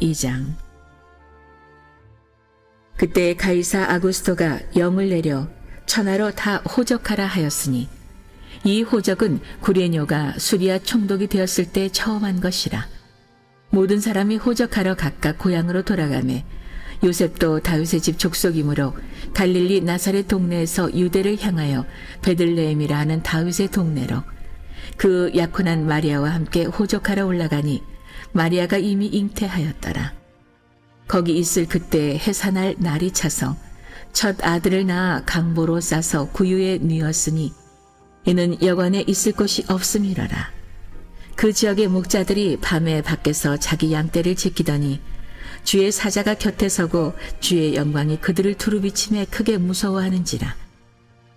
(2장) 그때 가이사 아구스토가 영을 내려 천하로 다 호적하라 하였으니 이 호적은 구레뇨가 수리아 총독이 되었을 때 처음 한 것이라. 모든 사람이 호적하러 각각 고향으로 돌아가매 요셉도 다윗의 집 족속이므로 갈릴리 나사렛 동네에서 유대를 향하여 베들레헴이라 하는 다윗의 동네로 그 약혼한 마리아와 함께 호적하러 올라가니 마리아가 이미 잉태하였더라. 거기 있을 그때 해산할 날이 차서 첫 아들을 낳아 강보로 싸서 구유에 뉘었으니 이는 여관에 있을 곳이 없음이라라. 그 지역의 목자들이 밤에 밖에서 자기 양떼를 지키더니 주의 사자가 곁에 서고 주의 영광이 그들을 두루비침에 크게 무서워하는지라.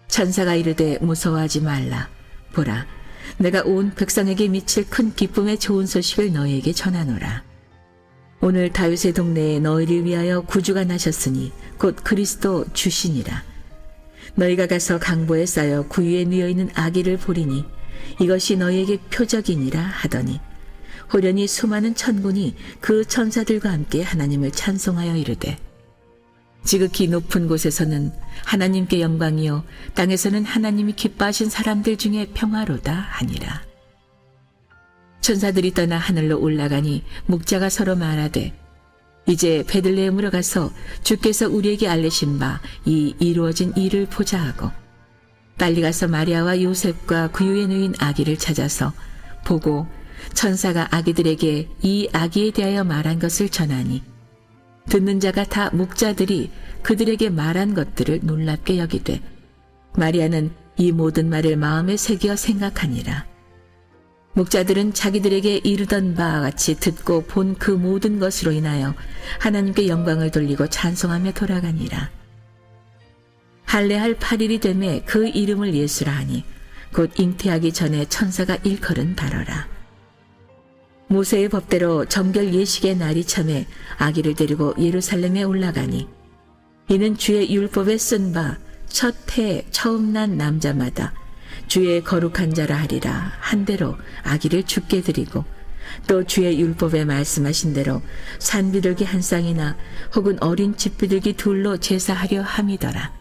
천사가 이르되 무서워하지 말라. 보라, 내가 온 백성에게 미칠 큰 기쁨의 좋은 소식을 너희에게 전하노라. 오늘 다윗의 동네에 너희를 위하여 구주가 나셨으니 곧 그리스도 주시니라. 너희가 가서 강보에 쌓여 구유에 누여 있는 아기를 보리니 이것이 너희에게 표적이니라 하더니 호련히 수많은 천군이 그 천사들과 함께 하나님을 찬송하여 이르되 지극히 높은 곳에서는 하나님께 영광이요 땅에서는 하나님이 기뻐하신 사람들 중에 평화로다 하니라. 천사들이 떠나 하늘로 올라가니 목자가 서로 말하되 이제 베들레헴으로 가서 주께서 우리에게 알리신 바 이 이루어진 일을 보자 하고 빨리 가서 마리아와 요셉과 구유에 누인 아기를 찾아서 보고 천사가 아기들에게 이 아기에 대하여 말한 것을 전하니 듣는 자가 다 목자들이 그들에게 말한 것들을 놀랍게 여기되 마리아는 이 모든 말을 마음에 새겨 생각하니라. 목자들은 자기들에게 이르던 바와 같이 듣고 본 그 모든 것으로 인하여 하나님께 영광을 돌리고 찬송하며 돌아가니라. 할례할 8일이 되매 그 이름을 예수라 하니 곧 잉태하기 전에 천사가 일컬은 바로라. 모세의 법대로 정결 예식의 날이 참에 아기를 데리고 예루살렘에 올라가니 이는 주의 율법에 쓴 바 첫 해 처음 난 남자마다 주의 거룩한 자라 하리라 한 대로 아기를 죽게 드리고 또 주의 율법에 말씀하신 대로 산비둘기 한 쌍이나 혹은 어린 집비둘기 둘로 제사하려 함이더라.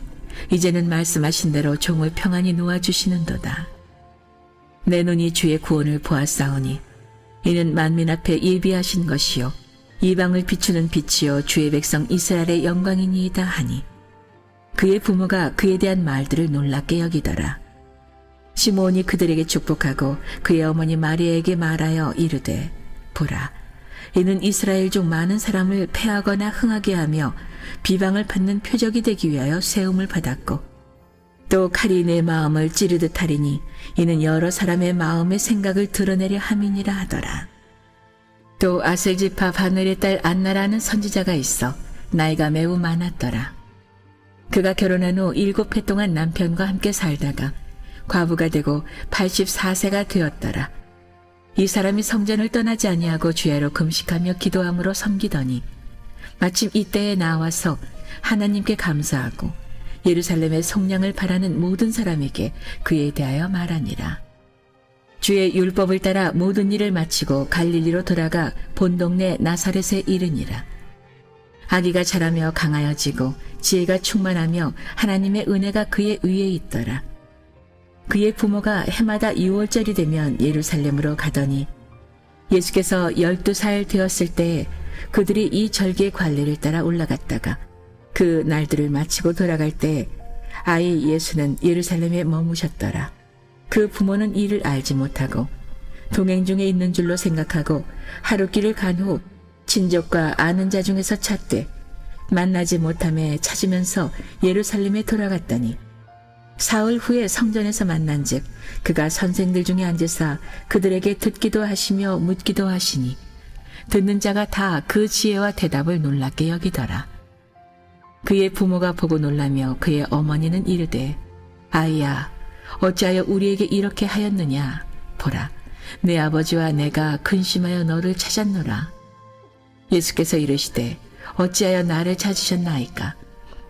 이제는 말씀하신 대로 종을 평안히 놓아주시는도다 내 눈이 주의 구원을 보았사오니 이는 만민 앞에 예비하신 것이요 이방을 비추는 빛이요 주의 백성 이스라엘의 영광이니이다 하니 그의 부모가 그에 대한 말들을 놀랍게 여기더라. 시몬이 그들에게 축복하고 그의 어머니 마리아에게 말하여 이르되 보라 이는 이스라엘 중 많은 사람을 패하거나 흥하게 하며 비방을 받는 표적이 되기 위하여 세움을 받았고 또 칼이 내 마음을 찌르듯 하리니 이는 여러 사람의 마음의 생각을 드러내려 함이니라 하더라. 또 아셀지파 바늘의 딸 안나라는 선지자가 있어 나이가 매우 많았더라. 그가 결혼한 후 일곱 해 동안 남편과 함께 살다가 과부가 되고 84세가 되었더라. 이 사람이 성전을 떠나지 아니하고 주야로 금식하며 기도함으로 섬기더니 마침 이때에 나와서 하나님께 감사하고 예루살렘의 성량을 바라는 모든 사람에게 그에 대하여 말하니라. 주의 율법을 따라 모든 일을 마치고 갈릴리로 돌아가 본 동네 나사렛에 이르니라. 아기가 자라며 강하여지고 지혜가 충만하며 하나님의 은혜가 그의 위에 있더라. 그의 부모가 해마다 6월절이 되면 예루살렘으로 가더니 예수께서 열두 살 되었을 때 그들이 이 절기의 관례를 따라 올라갔다가 그 날들을 마치고 돌아갈 때 아이 예수는 예루살렘에 머무셨더라. 그 부모는 이를 알지 못하고 동행 중에 있는 줄로 생각하고 하루 길을 간 후 친족과 아는 자 중에서 찾되 만나지 못함에 찾으면서 예루살렘에 돌아갔더니 사흘 후에 성전에서 만난즉 그가 선생들 중에 앉으사 그들에게 듣기도 하시며 묻기도 하시니 듣는 자가 다 그 지혜와 대답을 놀랍게 여기더라. 그의 부모가 보고 놀라며 그의 어머니는 이르되 아이야 어찌하여 우리에게 이렇게 하였느냐? 보라 내 아버지와 내가 근심하여 너를 찾았노라. 예수께서 이르시되 어찌하여 나를 찾으셨나이까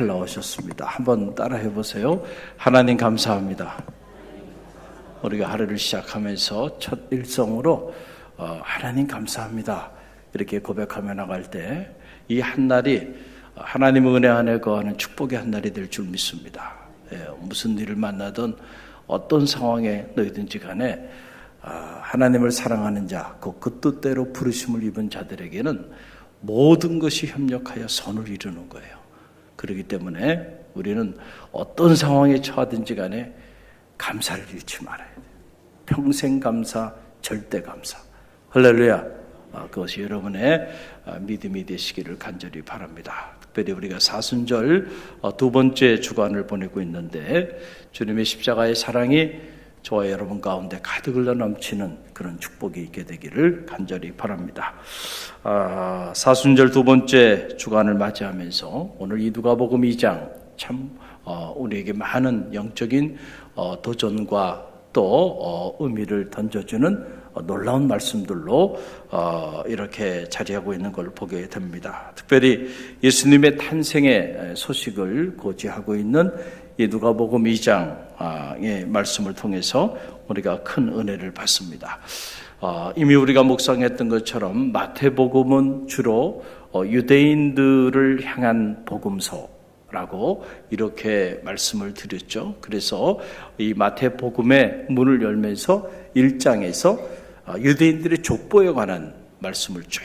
잘 나오셨습니다. 한번 따라해 보세요. 하나님 감사합니다. 우리가 하루를 시작하면서 첫 일성으로 어, 하나님 감사합니다. 이렇게 고백하며 나갈 때 이 한 날이 하나님의 은혜 안에 거하는 축복의 한 날이 될 줄 믿습니다. 예, 무슨 일을 만나든 어떤 상황에 너희든지 간에 아, 하나님을 사랑하는 자, 그, 그 뜻대로 부르심을 입은 자들에게는 모든 것이 협력하여 선을 이루는 거예요. 그렇기 때문에 우리는 어떤 상황에 처하든지 간에 감사를 잃지 말아야 돼요. 평생 감사, 절대 감사. 할렐루야. 아, 그것이 여러분의 아, 믿음이 되시기를 간절히 바랍니다. 특별히 우리가 사순절 어, 두 번째 주간을 보내고 있는데 주님의 십자가의 사랑이 저와 여러분 가운데 가득 흘러 넘치는 그런 축복이 있게 되기를 간절히 바랍니다. 아, 사순절 두 번째 주간을 맞이하면서 오늘 이 누가복음 2장 참 어, 우리에게 많은 영적인 어, 도전과 또 어, 의미를 던져주는 어, 놀라운 말씀들로 어, 이렇게 자리하고 있는 걸 보게 됩니다. 특별히 예수님의 탄생의 소식을 고지하고 있는 이 누가복음 2장의 말씀을 통해서 우리가 큰 은혜를 받습니다. 어, 이미 우리가 묵상했던 것처럼 마태복음은 주로 어, 유대인들을 향한 복음서 라고 이렇게 말씀을 드렸죠. 그래서 이 마태복음의 문을 열면서 1장에서 어, 유대인들의 족보에 관한 말씀을 쭉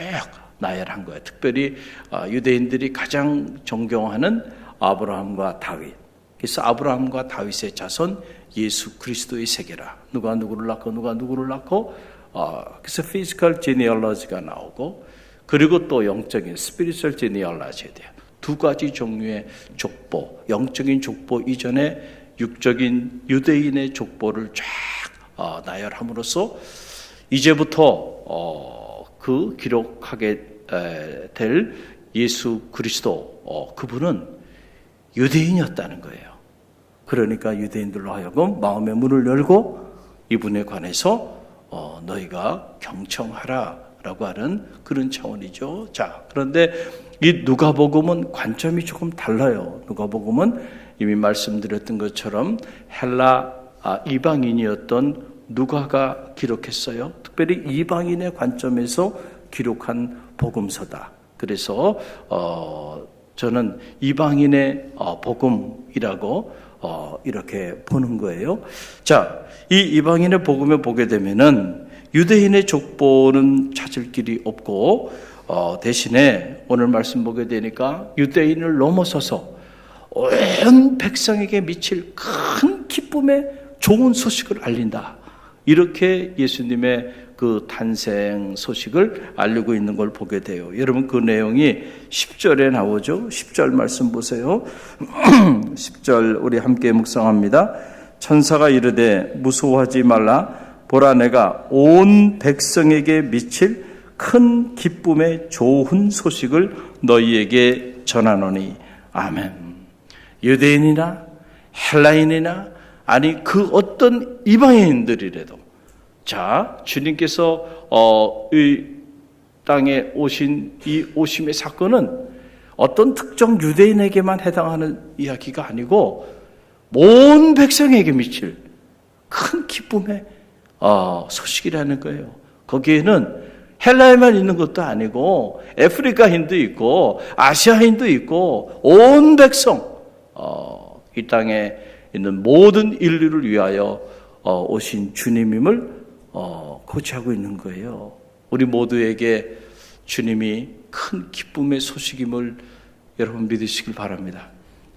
나열한 거예요. 특별히 어, 유대인들이 가장 존경하는 아브라함과 다윗. 그래서 아브라함과 다윗의 자손 예수 그리스도의 세계라. 누가 누구를 낳고 누가 누구를 낳고 어, 그래서 피지컬 제니얼러지가 나오고 그리고 또 영적인 스피리추얼 제니얼러지에 대한 두 가지 종류의 족보, 영적인 족보 이전에 육적인 유대인의 족보를 쫙 어, 나열함으로써 이제부터 어, 그 기록하게 에, 될 예수 그리스도 어, 그분은 유대인이었다는 거예요. 그러니까 유대인들로 하여금 마음의 문을 열고 이분에 관해서 어, 너희가 경청하라라고 하는 그런 차원이죠. 자, 그런데 이 누가복음은 관점이 조금 달라요. 누가복음은 이미 말씀드렸던 것처럼 헬라 아, 이방인이었던 누가가 기록했어요. 특별히 이방인의 관점에서 기록한 복음서다. 그래서 어, 저는 이방인의 어, 복음이라고 어, 이렇게 보는 거예요. 자, 이 이방인의 복음에 보게 되면은 유대인의 족보는 찾을 길이 없고 어, 대신에 오늘 말씀 보게 되니까 유대인을 넘어서서 온 백성에게 미칠 큰 기쁨의 좋은 소식을 알린다. 이렇게 예수님의 그 탄생 소식을 알리고 있는 걸 보게 돼요. 여러분 그 내용이 10절에 나오죠. 10절 말씀 보세요. 10절 우리 함께 묵상합니다. 천사가 이르되 무서워하지 말라 보라 내가 온 백성에게 미칠 큰 기쁨의 좋은 소식을 너희에게 전하노니 아멘. 유대인이나 헬라인이나 아니 그 어떤 이방인들이라도 자 주님께서 어, 이 땅에 오신 이 오심의 사건은 어떤 특정 유대인에게만 해당하는 이야기가 아니고 온 백성에게 미칠 큰 기쁨의 어, 소식이라는 거예요. 거기에는 헬라에만 있는 것도 아니고 아프리카인도 있고 아시아인도 있고 온 백성 어, 이 땅에 있는 모든 인류를 위하여 어, 오신 주님임을 어, 고치하고 있는 거예요. 우리 모두에게 주님이 큰 기쁨의 소식임을 여러분 믿으시길 바랍니다.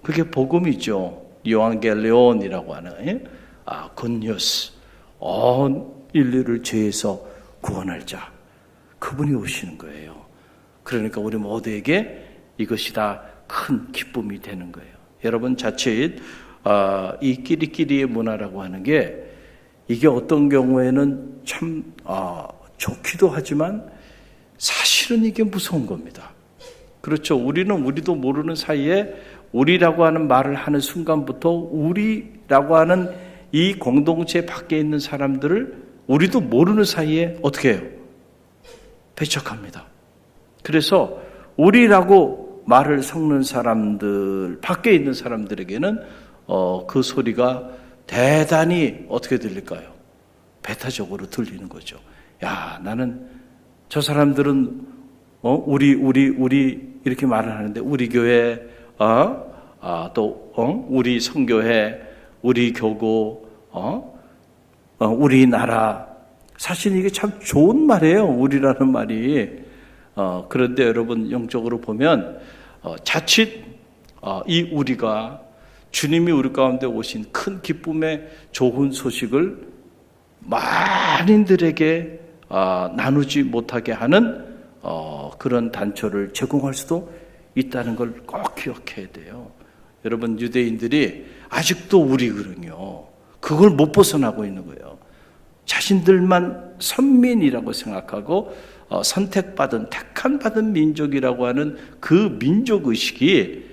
그게 복음이죠. 요한겔레온이라고 하는 예? 아, 굿뉴스. 온 인류를 죄에서 구원할 자. 그분이 오시는 거예요. 그러니까 우리 모두에게 이것이 다 큰 기쁨이 되는 거예요. 여러분 자칫 아, 이 끼리끼리의 문화라고 하는 게 이게 어떤 경우에는 참 아, 좋기도 하지만 사실은 이게 무서운 겁니다. 그렇죠. 우리는 우리도 모르는 사이에 우리라고 하는 말을 하는 순간부터 우리라고 하는 이 공동체 밖에 있는 사람들을 우리도 모르는 사이에 어떻게 해요? 배척합니다. 그래서 우리라고 말을 섞는 사람들, 밖에 있는 사람들에게는 어, 그 소리가 대단히 어떻게 들릴까요? 배타적으로 들리는 거죠. 야, 나는 저 사람들은 어, 우리, 우리, 우리 이렇게 말을 하는데 우리 교회, 어, 아, 또, 어, 우리 성교회, 우리 교구, 어, 어, 우리나라. 사실 이게 참 좋은 말이에요. 우리라는 말이. 어, 그런데 여러분 영적으로 보면 어, 자칫 어, 이 우리가 주님이 우리 가운데 오신 큰 기쁨의 좋은 소식을 많은들에게 어, 나누지 못하게 하는 어, 그런 단초를 제공할 수도 있다는 걸 꼭 기억해야 돼요. 여러분 유대인들이 아직도 우리거든요. 그걸 못 벗어나고 있는 거예요. 자신들만 선민이라고 생각하고 어, 선택받은 택한 받은 민족이라고 하는 그 민족 의식이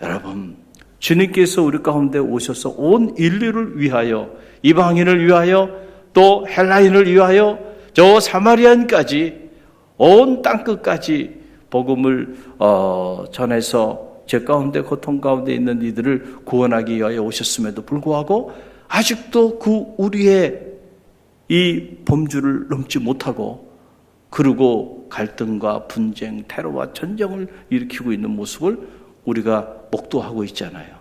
여러분 주님께서 우리 가운데 오셔서 온 인류를 위하여 이방인을 위하여 또 헬라인을 위하여 저 사마리안까지 온 땅 끝까지 복음을 어, 전해서 제 가운데 고통 가운데 있는 이들을 구원하기 위하여 오셨음에도 불구하고 아직도 그 우리의 이 범주를 넘지 못하고 그리고 갈등과 분쟁, 테러와 전쟁을 일으키고 있는 모습을 우리가 목도하고 있잖아요.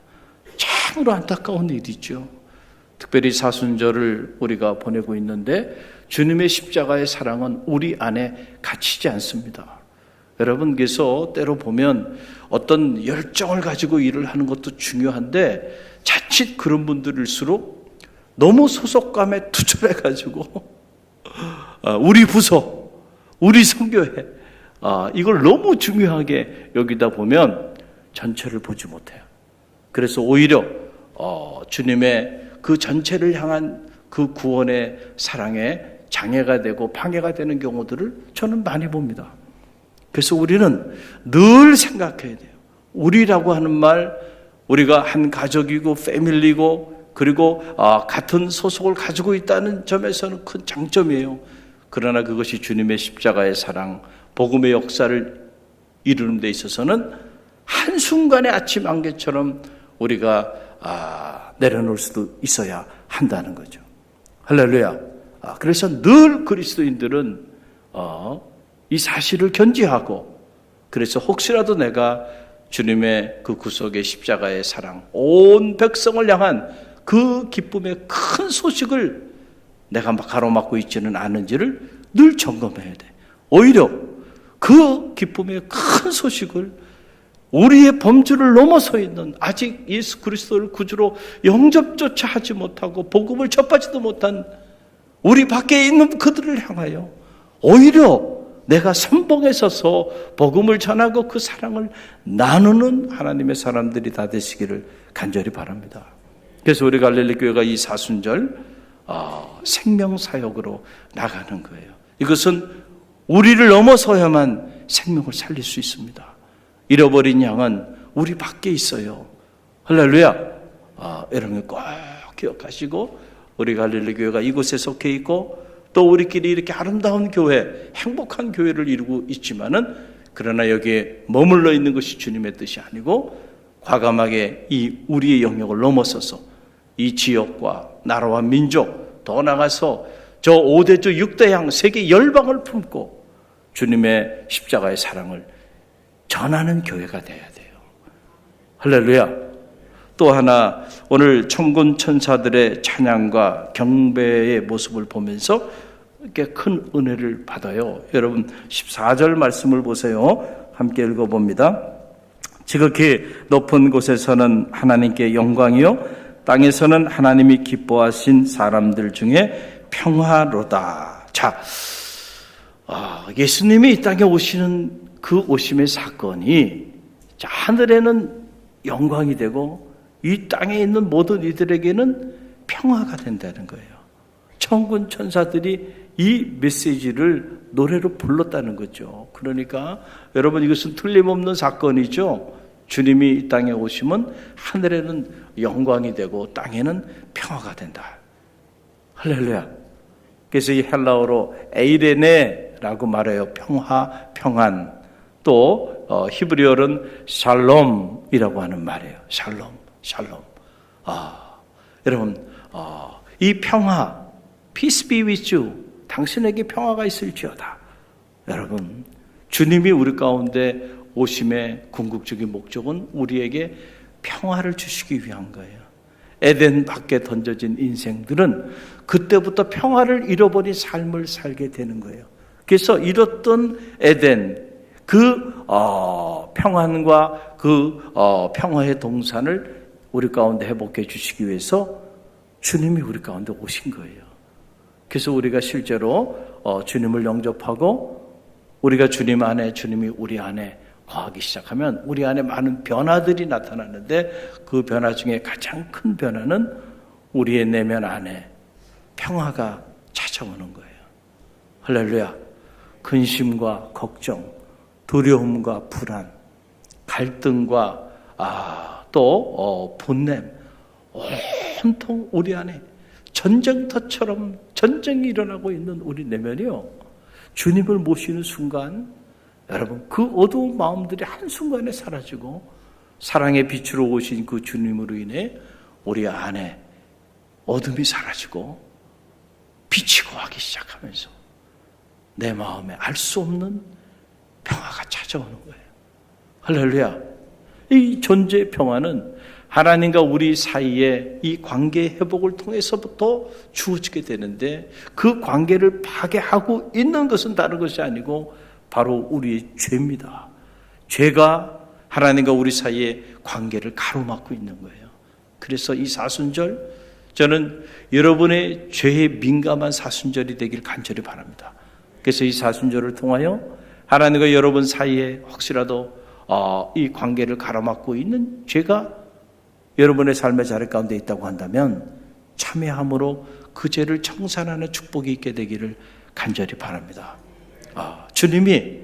참으로 안타까운 일이죠. 특별히 사순절을 우리가 보내고 있는데 주님의 십자가의 사랑은 우리 안에 갇히지 않습니다. 여러분께서 때로 보면 어떤 열정을 가지고 일을 하는 것도 중요한데 자칫 그런 분들일수록 너무 소속감에 투철해 가지고 아, 우리 부서, 우리 성교회 아, 이걸 너무 중요하게 여기다 보면 전체를 보지 못해요. 그래서 오히려 어, 주님의 그 전체를 향한 그 구원의 사랑에 장애가 되고 방해가 되는 경우들을 저는 많이 봅니다. 그래서 우리는 늘 생각해야 돼요. 우리라고 하는 말, 우리가 한 가족이고 패밀리고 그리고 아, 같은 소속을 가지고 있다는 점에서는 큰 장점이에요. 그러나 그것이 주님의 십자가의 사랑, 복음의 역사를 이루는 데 있어서는 한순간의 아침 안개처럼 우리가 아, 내려놓을 수도 있어야 한다는 거죠. 할렐루야. 아, 그래서 늘 그리스도인들은 어, 이 사실을 견지하고 그래서 혹시라도 내가 주님의 그 구속의 십자가의 사랑, 온 백성을 향한 그 기쁨의 큰 소식을 내가 막 가로막고 있지는 않은지를 늘 점검해야 돼. 오히려 그 기쁨의 큰 소식을 우리의 범주를 넘어서 있는 아직 예수 그리스도를 구주로 영접조차 하지 못하고 복음을 접하지도 못한 우리 밖에 있는 그들을 향하여 오히려 내가 선봉에 서서 복음을 전하고 그 사랑을 나누는 하나님의 사람들이 다 되시기를 간절히 바랍니다. 그래서 우리 갈릴리 교회가 이 사순절 어, 생명 사역으로 나가는 거예요. 이것은 우리를 넘어서야만 생명을 살릴 수 있습니다. 잃어버린 양은 우리 밖에 있어요. 할렐루야. 아, 여러분 꼭 기억하시고 우리 갈릴리 교회가 이곳에 속해 있고 또 우리끼리 이렇게 아름다운 교회, 행복한 교회를 이루고 있지만은 그러나 여기에 머물러 있는 것이 주님의 뜻이 아니고 과감하게 이 우리의 영역을 넘어서서 이 지역과 나라와 민족 더 나가서 저 5대주 6대양 세계 열방을 품고 주님의 십자가의 사랑을 전하는 교회가 돼야 돼요. 할렐루야. 또 하나 오늘 천군 천사들의 찬양과 경배의 모습을 보면서 이렇게 큰 은혜를 받아요. 여러분 14절 말씀을 보세요. 함께 읽어 봅니다. 지극히 높은 곳에서는 하나님께 영광이요 땅에서는 하나님이 기뻐하신 사람들 중에 평화로다. 자, 아, 예수님이 이 땅에 오시는 그 오심의 사건이 자, 하늘에는 영광이 되고 이 땅에 있는 모든 이들에게는 평화가 된다는 거예요. 천군 천사들이 이 메시지를 노래로 불렀다는 거죠. 그러니까 여러분 이것은 틀림없는 사건이죠. 주님이 이 땅에 오시면 하늘에는 영광이 되고 땅에는 평화가 된다. 할렐루야. 그래서 이 헬라어로 에이레네라고 말해요. 평화, 평안. 또 어, 히브리어는 샬롬이라고 하는 말이에요. 샬롬, 샬롬. 아, 여러분, 어, 이 평화, peace be with you. 당신에게 평화가 있을지어다. 여러분, 주님이 우리 가운데 오심의 궁극적인 목적은 우리에게 평화를 주시기 위한 거예요. 에덴 밖에 던져진 인생들은 그때부터 평화를 잃어버린 삶을 살게 되는 거예요. 그래서 잃었던 에덴, 그 어, 평안과 그 어, 평화의 동산을 우리 가운데 회복해 주시기 위해서 주님이 우리 가운데 오신 거예요. 그래서 우리가 실제로 어, 주님을 영접하고 우리가 주님 안에 주님이 우리 안에 거하기 시작하면 우리 안에 많은 변화들이 나타나는데 그 변화 중에 가장 큰 변화는 우리의 내면 안에 평화가 찾아오는 거예요. 할렐루야. 근심과 걱정, 두려움과 불안, 갈등과 아, 또 어, 분냄 온통 우리 안에 전쟁터처럼 전쟁이 일어나고 있는 우리 내면이요. 주님을 모시는 순간 여러분 그 어두운 마음들이 한순간에 사라지고 사랑의 빛으로 오신 그 주님으로 인해 우리 안에 어둠이 사라지고 빛이 고하기 시작하면서 내 마음에 알 수 없는 평화가 찾아오는 거예요. 할렐루야. 이 존재의 평화는 하나님과 우리 사이의 이 관계 회복을 통해서부터 주어지게 되는데 그 관계를 파괴하고 있는 것은 다른 것이 아니고 바로 우리의 죄입니다. 죄가 하나님과 우리 사이의 관계를 가로막고 있는 거예요. 그래서 이 사순절 저는 여러분의 죄에 민감한 사순절이 되길 간절히 바랍니다. 그래서 이 사순절을 통하여 하나님과 여러분 사이에 혹시라도 어, 이 관계를 가로막고 있는 죄가 여러분의 삶의 자리 가운데 있다고 한다면 참여함으로 그 죄를 청산하는 축복이 있게 되기를 간절히 바랍니다. 아, 주님이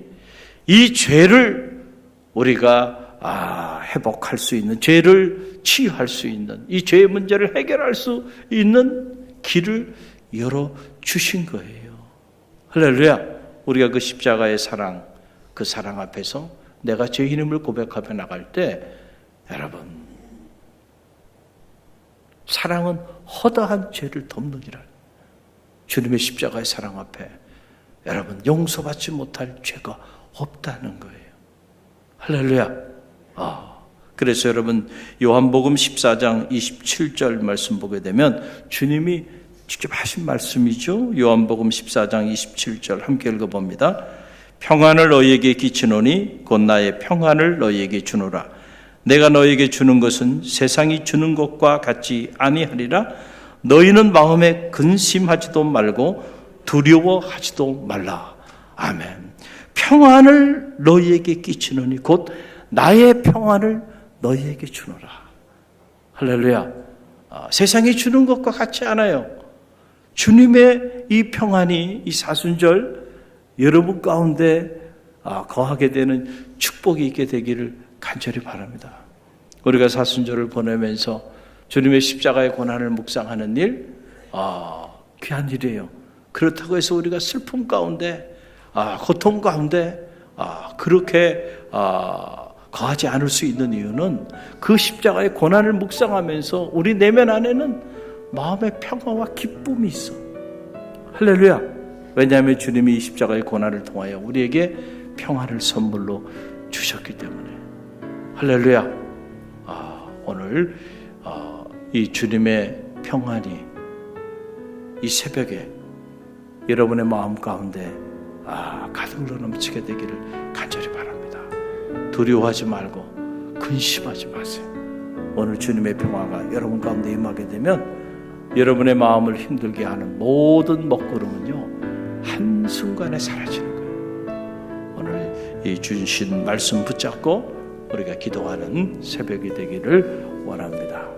이 죄를 우리가 아, 회복할 수 있는 죄를 치유할 수 있는 이 죄의 문제를 해결할 수 있는 길을 열어 주신 거예요. 할렐루야. 우리가 그 십자가의 사랑, 그 사랑 앞에서 내가 죄인임을 고백하며 나갈 때 여러분 사랑은 허다한 죄를 덮느니라. 주님의 십자가의 사랑 앞에 여러분 용서받지 못할 죄가 없다는 거예요. 할렐루야. 아, 그래서 여러분 요한복음 14장 27절 말씀 보게 되면 주님이 직접 하신 말씀이죠. 요한복음 14장 27절 함께 읽어봅니다. 평안을 너희에게 끼치노니 곧 나의 평안을 너희에게 주노라. 내가 너희에게 주는 것은 세상이 주는 것과 같지 아니하리라. 너희는 마음에 근심하지도 말고 두려워하지도 말라. 아멘. 평안을 너희에게 끼치노니 곧 나의 평안을 너희에게 주노라. 할렐루야. 아, 세상이 주는 것과 같지 않아요. 주님의 이 평안이 이 사순절 여러분 가운데 아, 거하게 되는 축복이 있게 되기를 간절히 바랍니다. 우리가 사순절을 보내면서 주님의 십자가의 고난을 묵상하는 일, 아, 귀한 일이에요. 그렇다고 해서 우리가 슬픔 가운데, 아, 고통 가운데, 아, 그렇게, 아, 거하지 않을 수 있는 이유는 그 십자가의 고난을 묵상하면서 우리 내면 안에는 마음의 평화와 기쁨이 있어. 할렐루야. 왜냐하면 주님이 이 십자가의 고난을 통하여 우리에게 평화를 선물로 주셨기 때문에. 할렐루야. 아, 오늘 어, 이 주님의 평안이 이 새벽에 여러분의 마음 가운데 아, 가득 넘치게 되기를 간절히 바랍니다. 두려워하지 말고 근심하지 마세요. 오늘 주님의 평화가 여러분 가운데 임하게 되면 여러분의 마음을 힘들게 하는 모든 먹구름은요 한순간에 사라지는 거예요. 오늘 이 주신 말씀 붙잡고 우리가 기도하는 새벽이 되기를 원합니다.